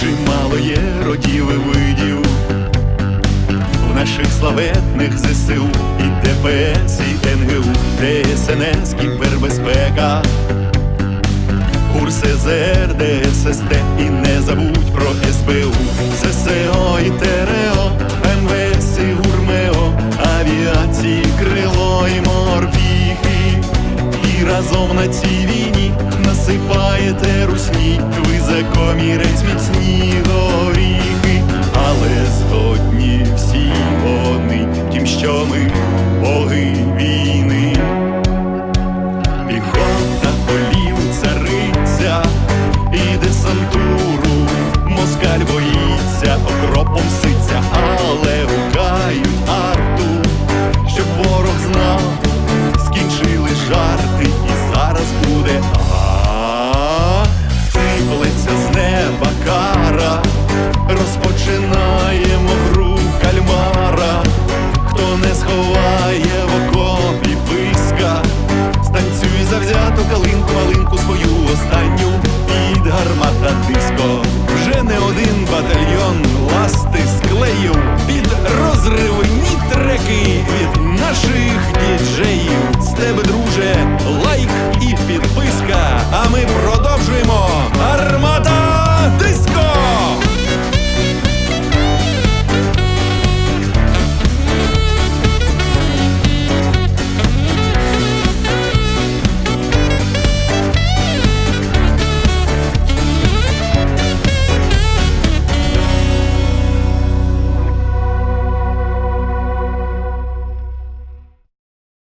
Чимало є родів і видів в наших славетних ЗСУ. І ДПС, і НГУ, ДСНС, кібербезпека, ГУРСЗР, ДССТ і разом на цій війні насипаєте русні, ви за комірець міцні горіхи, але згодні всі вони, тим, що ми боги війни.